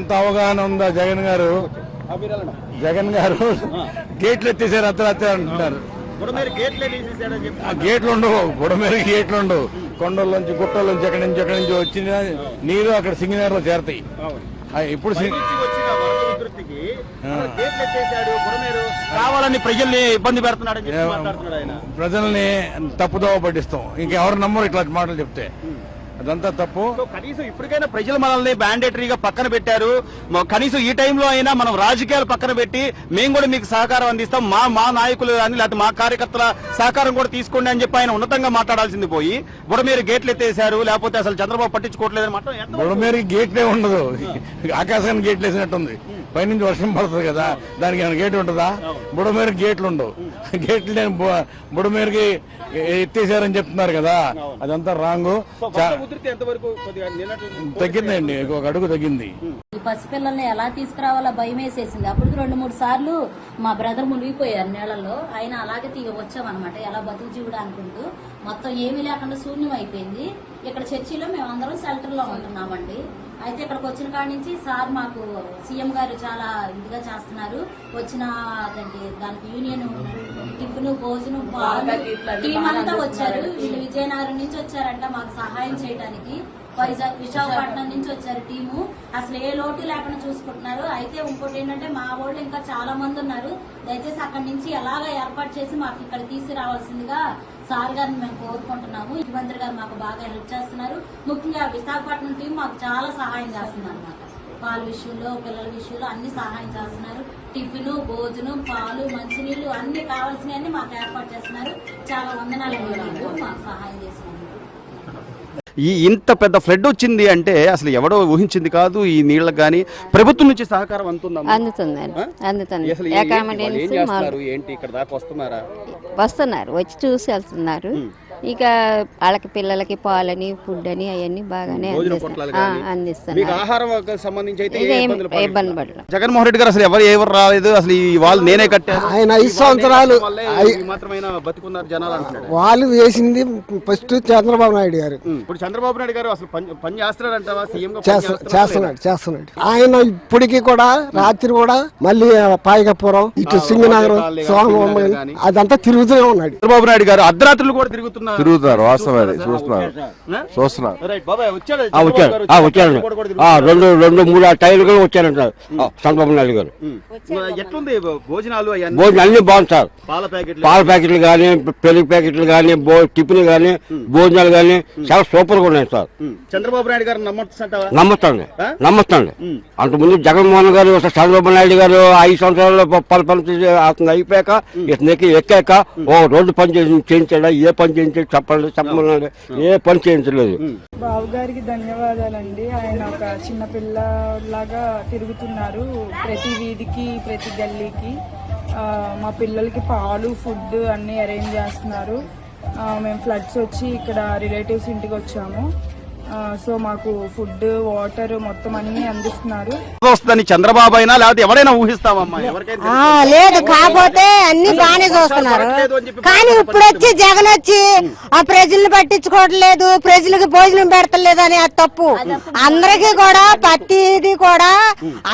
ఎంత అవగాహన ఉందా జగన్ గారు. జగన్ గారు గేట్లు ఎత్తేసారు అర్ధరాత్రి అంటున్నారు గేట్లే ఉండవు. బుడమేర గేట్లు ఉండవు. కొండల్లోంచి గుట్టల్లోంచి ఎక్కడి నుంచి ఎక్కడి నుంచి వచ్చిన నీరు అక్కడ సింగనగర్లో చేరతాయి. ఇప్పుడు కావాలని ప్రజల్ని ఇబ్బంది ఆయన. ప్రజల్ని తప్పుదోవ పట్టిస్తాం. ఇంకెవరు నమ్మరు ఇట్లా మాటలు చెప్తే. అదంతా తప్పు. కనీసం ఇప్పటికైనా ప్రజలు మనల్ని మ్యాండేటరీగా పక్కన పెట్టారు. కనీసం ఈ టైంలో అయినా మనం రాజకీయాలు పక్కన పెట్టి మేము కూడా మీకు సహకారం అందిస్తాం. మా మా నాయకులు కానీ లేకపోతే మా కార్యకర్తల సహకారం కూడా తీసుకోండి అని చెప్పి ఆయన ఉన్నతంగా మాట్లాడాల్సింది పోయి బుడ మీరు గేట్లు ఎత్తేసారు లేకపోతే అసలు చంద్రబాబు పట్టించుకోవట్లేదని మాత్రం ఎంత బుడమేరకి గేట్లే ఉండదు. ఆకాశానికి గేట్లు వేసినట్టుంది పైనుంచి వర్షం పడుతుంది కదా. దానికి ఏమైనా గేట్ ఉంటుందా? బుడమేరకి గేట్లు ఉండవు. గేట్లు లేని బు- బుడమేరకి ఎత్తేసారని చెప్తున్నారు కదా. అదంతా రాంగు. తగ్గిందండి. ఒక అడుగు తగ్గింది. ఈ పసిపిల్లల్ని ఎలా తీసుకురావాలో భయం వేసేసింది. అప్పుడు రెండు మూడు సార్లు మా బ్రదర్ మునిగిపోయారు నీళ్ళల్లో. ఆయన అలాగే తీగ వచ్చామన్నమాట. ఎలా బతుకు జీవుడు అనుకుంటూ. మొత్తం ఏమీ లేకుండా శూన్యం అయిపోయింది. ఇక్కడ చర్చిలో మేము అందరం షెల్టర్లో ఉంటున్నామండి. అయితే ఇక్కడికి వచ్చిన కాడి నుంచి సార్ మాకు సీఎం గారు చాలా ఇదిగా చేస్తున్నారు. వచ్చిన దానికి యూనియన్ టిఫిన్ భోజనం పాలు టీం అంతా వచ్చారు. వీళ్ళు విజయనగరం నుంచి వచ్చారంట మాకు సహాయం చేయడానికి వైజాగ్ విశాఖపట్నం నుంచి వచ్చారు టీము. అసలు ఏ లోటు లేకుండా చూసుకుంటున్నారు. అయితే ఇంకోటి ఏంటంటే మా వాళ్ళు ఇంకా చాలా మంది ఉన్నారు. దయచేసి అక్కడి నుంచి ఎలాగ ఏర్పాటు చేసి మాకు ఇక్కడ తీసుకురావాల్సిందిగా సార్ గారిని మేము కోరుకుంటున్నాము. ముఖ్యమంత్రి గారు మాకు బాగా హెల్ప్ చేస్తున్నారు. ముఖ్యంగా విశాఖపట్నం టీం మాకు చాలా సహాయం చేస్తున్నారు అనమాట పాల విషయంలో పిల్లల విషయంలో అన్ని సహాయం చేస్తున్నారు. టిఫిన్ భోజనం పాలు మంచినీళ్ళు అన్ని కావాల్సినవన్నీ మాకు ఏర్పాటు చేస్తున్నారు. చాలా వందనాలు మాకు సహాయం చేస్తున్నారు. ఈ ఇంత పెద్ద ఫ్లడ్ వచ్చింది అంటే అసలు ఎవడో ఊహించింది కాదు ఈ నీళ్ళకి కానీ ప్రభుత్వం నుంచి సహకారం అందుతుందా అందుతుందండి అందుతుంది అసలు ఏ- ఏంటి వాళ్ళు ఏం అకామిడేషన్స్ చేస్తున్నారు? ఏంటి ఇక్కడ దాకా వస్తున్నారా? వస్తున్నారు. వచ్చి చూసి వెళ్తున్నారు. ఇక వాళ్ళకి పిల్లలకి పాలని ఫుడ్ అని అవన్నీ బాగానే. ఇబ్బంది పడలేదు. జగన్మోహన్ రెడ్డి గారు అసలు ఎవరు ఎవరు రాలేదు అసలు ఈ వాళ్ళు నేనే కట్టాను. ఆయన ఐదు ఈ సంవత్సరాలు వాళ్ళే వేసింది ఫస్ట్ చంద్రబాబు నాయుడు గారు. ఇప్పుడు చంద్రబాబు నాయుడు గారు అసలు పని పని చేస్తున్నాడంటావా? సీఎం గా పని చేస్తా- చేస్తున్నాడా చేస్తున్నాడు ఆయన ఇప్పటికీ కూడా రాత్రి కూడా మళ్ళీ పాయకపురం ఇటు సింగనగరం సోమవారం కానీ. అదంతా తిరుగుతూనే ఉన్నాడు. చంద్రబాబు నాయుడు గారు అర్ధరాత్రులు కూడా తిరుగుతున్నారు. తిరుగుతున్నారు వాస్తవం అది చూస్తున్నారు? చూస్తున్నారు. రైట్ బాబాయ్ వచ్చాడు. ఆ, వచ్చారు ఆ, వచ్చారు ఆ, రెండు రెండు మూడు ఆ టైర్లు కూడా వచ్చారంట ఆ, చంద్రబాబు నాయుడు గారు. ఎట్లుంది భోజనాలు భోజనం అన్ని బాగుంది సార్. పాల ప్యాకెట్లు? పాల ప్యాకెట్లు కానీ పెరుగు ప్యాకెట్లు కానీ టిఫిన్ కానీ భోజనాలు కానీ చాలా సూపర్గా ఉన్నాయి సార్. చంద్రబాబు నాయుడు గారు నమ్మొచ్చు అంటావా నమ్మొస్తాండి. ఆ? నమ్మొస్తాండి. ఉం. అంతకుముందు జగన్మోహన్ గారు చంద్రబాబు నాయుడు గారు ఐదు సంవత్సరాల్లో పలు చేసి అతను అయిపోయాక ఇతనికి ఎక్కాక ఓ రోడ్డు పని చేసి చేయించాడా ఏ పని చేయించాడు చెప్పండి చెప్పమన్నాడు. ఏ పని చేయించలేదు. బాబు గారికి ధన్యవాదాలండి. ఆయన ఒక చిన్న పిల్లలాగా తిరుగుతున్నారు ప్రతి వీధికి ప్రతి గల్లీకి. మా పిల్లలకి పాలు ఫుడ్ అన్నీ అరేంజ్ చేస్తున్నారు. ఆ, మేము ఫ్లడ్స్ వచ్చి ఇక్కడ రిలేటివ్స్ ఇంటికి వచ్చాము. సో మాకు ఫుడ్ వాటర్ మొత్తం అన్నీ అందిస్తున్నారు. వస్తుందని చంద్రబాబు అయినా లేకపోతే ఎవరైనా ఊహిస్తామమ్మా? ఎవరికైనా ఆ, లేదు కాకపోతే అన్ని బాగానే చూస్తున్నారు. కానీ ఇప్పుడు వచ్చి జగన్ వచ్చి ఆ ప్రజల్ని పట్టించుకోవట్లేదు ప్రజలకు భోజనం పెడతలేదు అని అది తప్పు అందరికీ కూడా ప్రతిది కూడా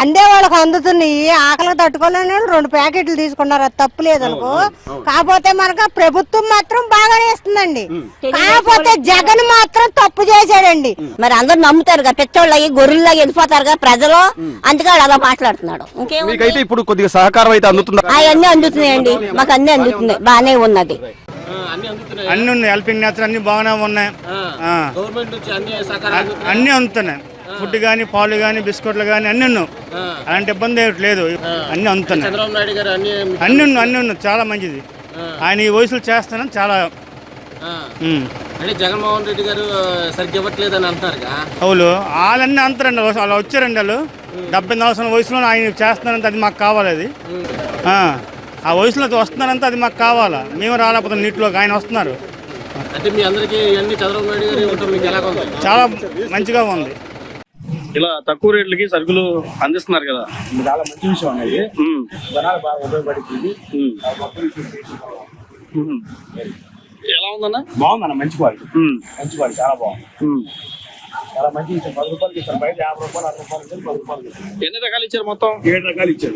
అందే వాళ్ళకి అందుతున్నాయి. ఆకలికి తట్టుకోలేని వాళ్ళు రెండు ప్యాకెట్లు తీసుకున్నారు. అది తప్పు లేదనుకో కాకపోతే మనకు ప్రభుత్వం మాత్రం బాగానే ఇస్తుందండి. కాకపోతే జగన్ మాత్రం తప్పు చేశాడండి. మరి అందరు నమ్ముతారు కదా పెచ్చోళ్ళకి గొర్రెల్లాగా వెళ్ళిపోతారు కదా ప్రజలు అందుకే వాడు అలా మాట్లాడుతున్నాడు. ఇంకేం మీకైతే ఇప్పుడు కొద్దిగా సహకారం అయితే అందుతుందా? అవన్నీ అందుతున్నాయండి. మాకు అన్ని అందుతున్నాయి బాగానే ఉన్నది. అన్ని ఉన్నాయి. హెల్పింగ్ నేచర్ అన్ని బాగానే ఉన్నాయి. ఆ. అన్ని అందుతున్నాయి? ఫుడ్ కానీ పాలు కానీ బిస్కెట్లు కానీ అన్ని ఉన్నావు అలాంటి ఇబ్బంది ఏమిటి లేదు. అన్ని అందుతున్నాయి. అన్ని ఉన్నాయి. అన్ని ఉన్నాయి. చాలా మంచిది. ఆయన ఈ వయసులో చేస్తానని చాలా. అంటే జగన్మోహన్ రెడ్డి గారు సరిగ్గా ఇవ్వట్లేదని అంటున్నారుగా అవును. వాళ్ళన్నీ అంతారండి వాళ్ళు వచ్చారండి వాళ్ళు. డెబ్బై సంవత్సరాల వయసులో ఆయన చేస్తున్నారంటే అది మాకు కావాలి అది. ఆ. ఆ వయసులో వస్తున్నారంటే అది మాకు కావాలా? మేము రాలేకపోతే నీటిలోకి. ఆయన వస్తున్నారు. అంటే మీ అందరికీ ఇవన్నీ చంద్రబాబు నాయుడు గారు ఇవ్వటం మీకు ఎలా ఉంది? చాలా మంచిగా ఉంది. ఇలా తక్కువ రేట్లకి సరుకులు అందిస్తున్నారు కదా. చాలా మంచి విషయం అనేది జనాలు బాగా ఉపయోగపడుతుంది. ఎలా ఉందన్న? బాగుందన్న మంచి క్వాలిటీ. మంచి క్వాలిటీ చాలా బాగుంది. చాలా మంచి ఇచ్చారు. పది రూపాయలకి ఇచ్చారు బయట యాభై రూపాయలు అరవై రూపాయలు ఇచ్చారు. పది రూపాయలు ఇచ్చారు ఎన్ని రకాలు ఇచ్చారు మొత్తం? ఏడు రకాలు ఇచ్చారు.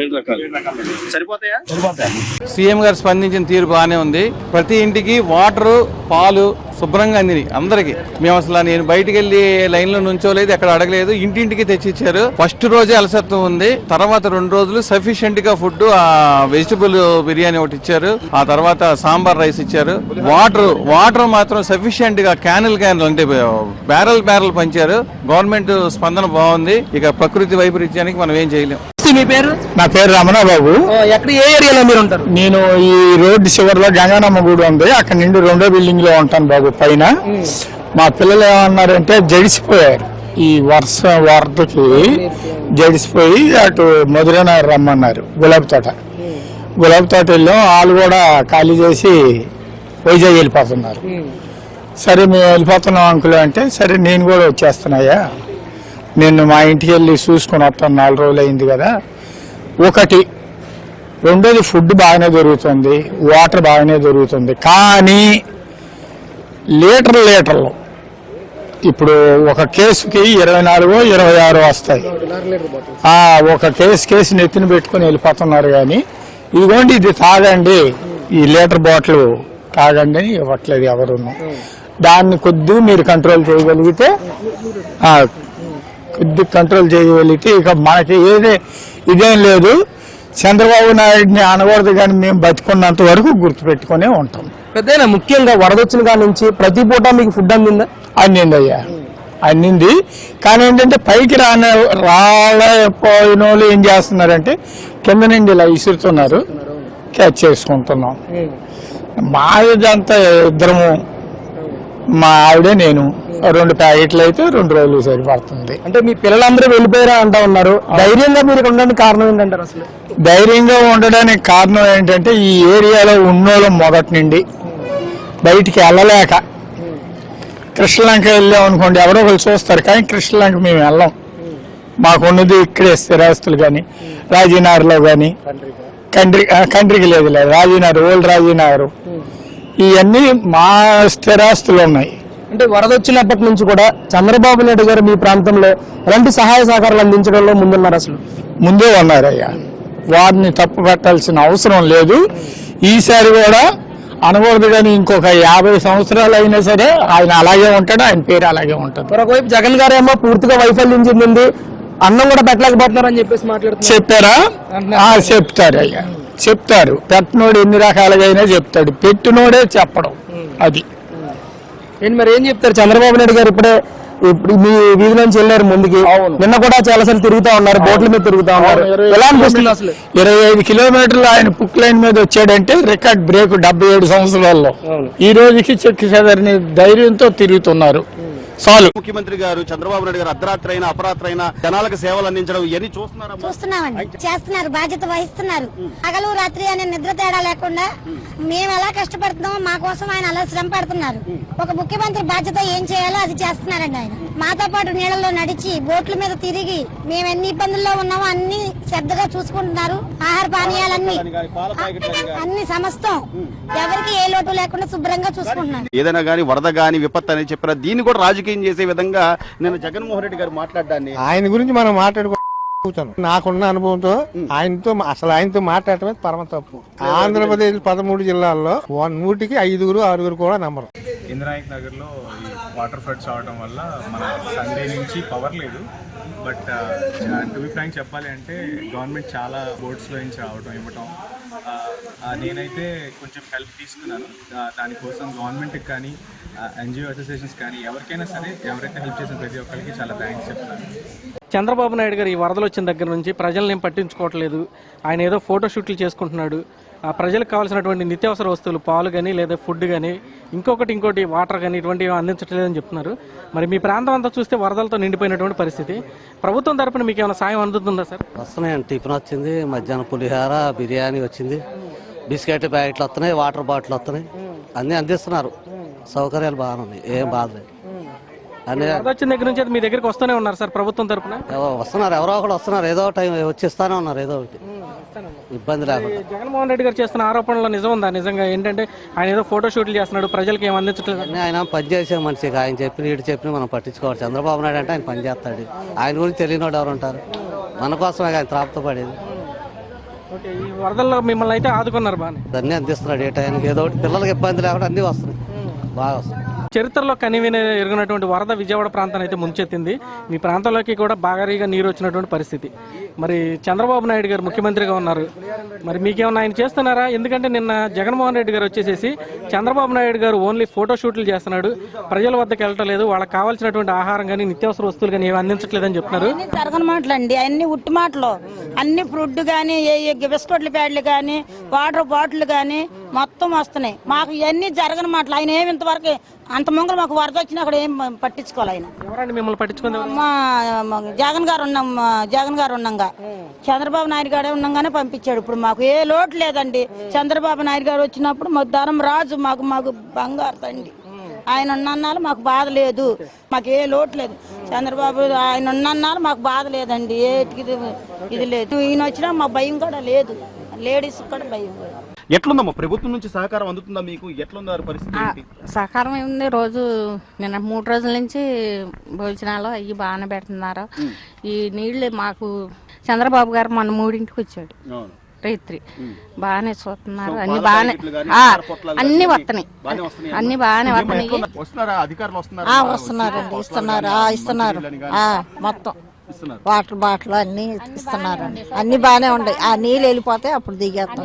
ఏడు రకాలు. ఏడు రకాలు సరిపోతాయా? సరిపోతాయా. సీఎం గారు స్పందించిన తీరు బాగానే ఉంది. ప్రతి ఇంటికి వాటర్ పాలు శుభ్రంగా అందినాయి. అందరికి. మేము అసలు నేను బయటికి వెళ్ళి లైన్లో నుంచోలేదు ఎక్కడ అడగలేదు. ఇంటింటికి తెచ్చిచ్చారు. ఫస్ట్ రోజే అలసత్వం ఉంది. తర్వాత రెండు రోజులు సఫిషియెంట్గా ఫుడ్ ఆ వెజిటబుల్ బిర్యానీ ఒకటి ఇచ్చారు. ఆ తర్వాత సాంబార్ రైస్ ఇచ్చారు. వాటర్ వాటర్ మాత్రం సఫిషియెంట్గా క్యానల్ క్యానల్ అంటే బ్యారల్ బ్యారల్ పంచారు. గవర్నమెంట్ స్పందన బాగుంది. ఇక ప్రకృతి వైపరీత్యానికి మనం ఏం చేయలేం. మీ పేరు? నా పేరు రమణ బాబు ఎక్కడ ఏ ఏరియాలో మీరు ఉంటారు? నేను ఈ రోడ్డు చివరిలో గంగానమ్మ గుడి ఉంది. అక్కడ నుండి రెండో బిల్డింగ్లో ఉంటాను బాబు పైన. మా పిల్లలు ఏమన్నారంటే జడిసిపోయారు. ఈ వర్ష వరదకి జడిసిపోయి అటు మధురనగర్ రమ్మన్నారు గులాబీ తోట. గులాబీ తోట వెళ్ళాం వాళ్ళు కూడా ఖాళీ చేసి వైజాగ్ వెళ్ళిపోతున్నారు. సరే మేము వెళ్ళిపోతున్నాం అంకుల్ అంటే సరే నేను కూడా వచ్చేస్తున్నాయా నేను మా ఇంటికి వెళ్ళి చూసుకొని వస్తాను నాలుగు రోజులు అయింది కదా. ఒకటి రెండోది ఫుడ్ బాగానే దొరుకుతుంది వాటర్ బాగానే దొరుకుతుంది. కానీ లీటర్ లీటర్లు. ఇప్పుడు ఒక కేసుకి ఇరవై నాలుగు ఇరవై ఆరు వస్తాయి. ఒక కేసు కేసు నెత్తిన పెట్టుకుని వెళ్ళిపోతున్నారు కానీ ఇదిగోండి ఇది తాగండి. ఈ లీటర్ బాటిల్ తాగండి అని ఇవ్వట్లేదు ఎవరును. దాన్ని కొద్దిగా మీరు కంట్రోల్ చేయగలిగితే కొద్ది కంట్రోల్ చేయగలిగితే ఇక మనకి ఏదే ఇదేం లేదు. చంద్రబాబు నాయుడిని అనకూడదు కానీ మేము బతికున్నంత వరకు గుర్తుపెట్టుకునే ఉంటాం. పెద్దయినా ముఖ్యంగా వరద వచ్చిన కాడ నుంచి ప్రతి పూట మీకు ఫుడ్ అందిందా? అందింది అయ్యా అందింది. కానీ ఏంటంటే పైకి రాని రాలేకపోయిన వాళ్ళు ఏం చేస్తున్నారంటే కింద నుండి ఇలా ఇసురుతున్నారు. క్యాచ్ చేసుకుంటున్నాం. మా ఇదంతా ఇద్దరము మా ఆవిడే నేను. రెండు ప్యాకెట్లు అయితే రెండు రోజులు సరిపడుతుంది అంటే మీ పిల్లలందరూ వెళ్ళిపోయారా అంటా ఉన్నారు. ధైర్యంగా మీరు ఉండడానికి కారణం ఏంటంటారు అసలు? ధైర్యంగా ఉండడానికి కారణం ఏంటంటే ఈ ఏరియాలో ఉన్నోళ్ళం మొదటి నుండి. బయటికి వెళ్ళలేక. కృష్ణలంక వెళ్ళాం అనుకోండి ఎవరో ఒకరు చూస్తారు కానీ కృష్ణలంక మేము వెళ్ళాం. మాకున్నది ఇక్కడే స్థిరాస్తులు కానీ రాజీనగర్లో కానీ. కండ్రి ఆ, కండ్రికి లేదు లేదు. రాజీనగర్ ఓల్డ్ రాజీనగర్ ఇవన్నీ మా స్థిరాస్తులు ఉన్నాయి. అంటే వరద వచ్చినప్పటి నుంచి కూడా చంద్రబాబు నాయుడు గారు మీ ప్రాంతంలో ఎలాంటి సహాయ సహకారాలు అందించడంలో ముందున్నారు అసలు? ముందే ఉన్నారయ్యా. వారిని తప్పు పెట్టాల్సిన అవసరం లేదు. ఈసారి కూడా అనకూడదు కానీ ఇంకొక యాభై సంవత్సరాలు అయినా సరే ఆయన అలాగే ఉంటాడు ఆయన పేరు అలాగే ఉంటుంది. మరొకవైపు జగన్ గారు ఏమో పూర్తిగా వైఫల్యం చెందింది అన్నం కూడా పెట్టలేకపోతున్నారని చెప్పేసి మాట్లాడుతున్నారు. చెప్పారా? చెప్తారు అయ్యా చెప్తారు. పెట్టినోడు ఎన్ని రకాలుగా అయినా చెప్తాడు. పెట్టినోడే చెప్పడం. అది. ఏంటి మరి ఏం చెప్తారు? చంద్రబాబు నాయుడు గారు ఇప్పుడే ఇప్పుడు మీ వీధి నుంచి వెళ్ళారు ముందుకి. నిన్న కూడా చాలా సార్లు తిరుగుతా ఉన్నారు. బోట్ల మీద తిరుగుతా ఉన్నారు. ఎలా అనిపిస్తుంది? అసలు. ఇరవై ఐదు కిలోమీటర్లు ఆయన పుక్ లైన్ మీద వచ్చాడంటే రికార్డ్ బ్రేక్ డెబ్బై ఏడు సంవత్సరాల్లో. ఈ రోజుకి చెక్కి చెదరని ధైర్యంతో తిరుగుతున్నారు. చాలు. ముఖ్యమంత్రి గారు చంద్రబాబు నాయుడు గారు అర్ధరాత్రి అయినా అపరాత్రి అయినా జనాలకు సేవలు అందించడం ఇవన్నీ చూస్తున్నారమ్మా. చూస్తున్నామండి. చేస్తున్నారు బాధ్యత వహిస్తున్నారు. పగలు రాత్రి అనే నిద్ర తేడా లేకుండా మేము ఎలా కష్టపడుతున్నామో మా కోసం ఆయన అలా శ్రమ పడుతున్నారు. ఒక ముఖ్యమంత్రి బాధ్యత ఏం చేయాలో అది చేస్తున్నారండి ఆయన. మాతో పాటు నీళ్ళలో నడిచి బోట్ల మీద తిరిగి మేము ఎన్ని ఇబ్బందుల్లో ఉన్నామో అన్ని శ్రద్ధగా చూసుకుంటున్నారు. ఆహార పానీయాలన్నీ అన్ని సమస్తం ఎవరికి ఏ లోటు లేకుండా శుభ్రంగా చూసుకుంటున్నారు. ఏదైనా గానీ వరద గానీ విపత్తు అని చెప్పిన దీన్ని కూడా రాజకీయం చేసే విధంగా నేను జగన్మోహన్ రెడ్డి గారు మాట్లాడ్డాన్ని ఆయన గురించి మనం మాట్లాడుకో నాకున్న అనుభవంతో ఆయనతో అసలు ఆయనతో మాట్లాడటమే పరమ తప్పు. ఆంధ్రప్రదేశ్ పదమూడు జిల్లాల్లో వన్ నూటికి ఐదుగురు ఆరుగురు కూడా నమ్మరు. ఇంద్రాయక్ నగర్లో వాటర్ ఫ్లడ్స్ అవడం వల్ల మన సండే నుంచి పవర్ లేదు. బట్ టు బి ఫ్రాంక్ చెప్పాలి అంటే గవర్నమెంట్ చాలా బోట్స్లో నుంచి రావడం ఇవ్వటం నేనైతే కొంచెం హెల్ప్ తీసుకున్నాను. దానికోసం గవర్నమెంట్కి కానీ ఎన్జిఓ అసోసియేషన్స్ కానీ ఎవరికైనా సరే ఎవరైతే హెల్ప్ చేసిన ప్రతి ఒక్కరికి చాలా థ్యాంక్స్ చెప్తాను చంద్రబాబు నాయుడు గారు ఈ వరదలు వచ్చిన దగ్గర నుంచి ప్రజల్ని పట్టించుకోవట్లేదు. ఆయన ఏదో ఫోటోషూట్లు చేసుకుంటున్నాడు. ప్రజలకు కావాల్సినటువంటి నిత్యావసర వస్తువులు పాలు కానీ లేదా ఫుడ్ కానీ ఇంకొకటి ఇంకోటి వాటర్ కానీ ఇటువంటివి అందించట్లేదని చెప్తున్నారు. మరి మీ ప్రాంతం అంతా చూస్తే వరదలతో నిండిపోయినటువంటి పరిస్థితి. ప్రభుత్వం తరపున మీకు ఏమైనా సాయం అందుతుందా సార్? వస్తున్నాయండి టిఫిన్ వచ్చింది మధ్యాహ్నం పులిహార బిర్యానీ వచ్చింది. బిస్కెట్ ప్యాకెట్లు వస్తున్నాయి వాటర్ బాటిల్ వస్తున్నాయి. అన్నీ అందిస్తున్నారు. సౌకర్యాలు బాగానే ఉన్నాయి. ఏం బాధ లేదు వచ్చిన దగ్గర నుంచి మీ దగ్గరికి వస్తూనే ఉన్నారు సార్ ప్రభుత్వం తరపున? వస్తున్నారు ఎవరో ఒకరు వస్తున్నారు. ఏదో టైం వచ్చి ఇస్తానే ఉన్నారు ఏదో ఒకటి. ఇబ్బంది మరి లేకుండా జగన్మోహన్ రెడ్డి గారు చేస్తున్న ఆరోపణలో నిజం ఉందా? నిజంగా ఏంటంటే ఆయన ఏదో ఫోటో షూట్లు చేస్తున్నాడు ప్రజలకు ఏం అందించట్లేదు అన్నీ ఆయన పని చేసే మనిషిగా ఆయన చెప్పిన ఇటు చెప్పిన మనం పట్టించుకోవాలి. చంద్రబాబు నాయుడు అంటే ఆయన పని చేస్తాడు. ఆయన గురించి తెలియని ఎవరు ఉంటారు? మన కోసమే ఆయన త్రాపత పడేది ఓకే ఈ వరదల్లో మిమ్మల్ని అయితే ఆదుకున్నారు బాగానే అన్నీ అందిస్తున్నాడు. ఏ టైంకి ఏదో ఒకటి. పిల్లలకి ఇబ్బంది లేకుండా అన్నీ వస్తున్నాయి. బాగా వస్తున్నాయి. చరిత్రలో కనివిన ఎరుగునటువంటి వరద విజయవాడ ప్రాంతాన్ని అయితే ముంచెత్తింది. మీ ప్రాంతంలోకి కూడా బాగారీగా నీరు వచ్చినటువంటి పరిస్థితి. మరి చంద్రబాబు నాయుడు గారు ముఖ్యమంత్రిగా ఉన్నారు. మరి మీకేమన్నా ఆయన చేస్తున్నారా? ఎందుకంటే నిన్న జగన్మోహన్ రెడ్డి గారు వచ్చేసేసి చంద్రబాబు నాయుడు గారు ఓన్లీ ఫోటో షూట్లు చేస్తున్నాడు. ప్రజల వద్దకు వెళ్ళట్లేదు. వాళ్ళకి కావాల్సినటువంటి ఆహారం కానీ నిత్యావసర వస్తువులు కానీ ఏమి అందించట్లేదని చెప్తున్నారు. అన్ని జరగని మాటలు అండి అన్ని ఉట్టి మాటలు. అన్ని ఫుడ్ కానీ బిస్కెట్లు ప్యాడ్లు కానీ వాటర్ బాటిల్ కానీ మొత్తం వస్తున్నాయి. మాకు ఇవన్నీ జరగని మాటలు. ఆయన ఏమి ఇంతవరకు అంత ముంగలు మాకు వరద వచ్చినా అక్కడ ఏం పట్టించుకోవాలి ఆయన. ఎవరండి మిమ్మల్ని పట్టించుకుంది? మా మా జగన్ గారు ఉన్నాం మా జగన్ గారు ఉన్నాగా. చంద్రబాబు నాయుడు గారే ఉన్నాగానే పంపించాడు. ఇప్పుడు మాకు ఏ లోటు లేదండి. చంద్రబాబు నాయుడు గారు వచ్చినప్పుడు మా ధరం రాజు మాకు మాకు బంగారు తండ్రి. ఆయన ఉన్నన్నాళ్ళు మాకు బాధ లేదు. మాకు ఏ లోటు లేదు. చంద్రబాబు ఆయన ఉన్నన్నాళ్ళు మాకు బాధ లేదండి. ఏటికి ఇది ఇది లేదు. ఈయన వచ్చినా మా భయం కూడా లేదు. లేడీస్ కూడా భయం లేదు. ఎట్లుందమ్మా? ప్రభుత్వం నుంచి సహకారం అందుతుందా మీకు? ఎట్లుందా పరిస్థితి ఏంటి? సహకారం ఉంది రోజు నిన్న మూడు రోజుల నుంచి భోజనాలు అవి బాగానే పెడుతున్నారు. ఈ నీళ్ళు మాకు చంద్రబాబు గారు మొన్న మూడింటికి వచ్చాడు. రైత్రి. బాగానే చూస్తున్నారు. అన్ని బాగానే అన్ని వస్తున్నాయి? అన్ని బాగానే వస్తున్నాయి ఎట్లున్నా- వస్తున్నారా? అధికారులు వస్తున్నారా? ఆ, వస్తున్నారండి ఇస్తున్నారు ఆ, ఇస్తున్నారు. ఆ, మొత్తం. వాటర్ బాటిల్ అన్ని ఇస్తున్నారు. అన్ని బాగానే ఉన్నాయి. ఆ నీళ్ళు వెళ్ళిపోతే అప్పుడు దిగేస్తాం.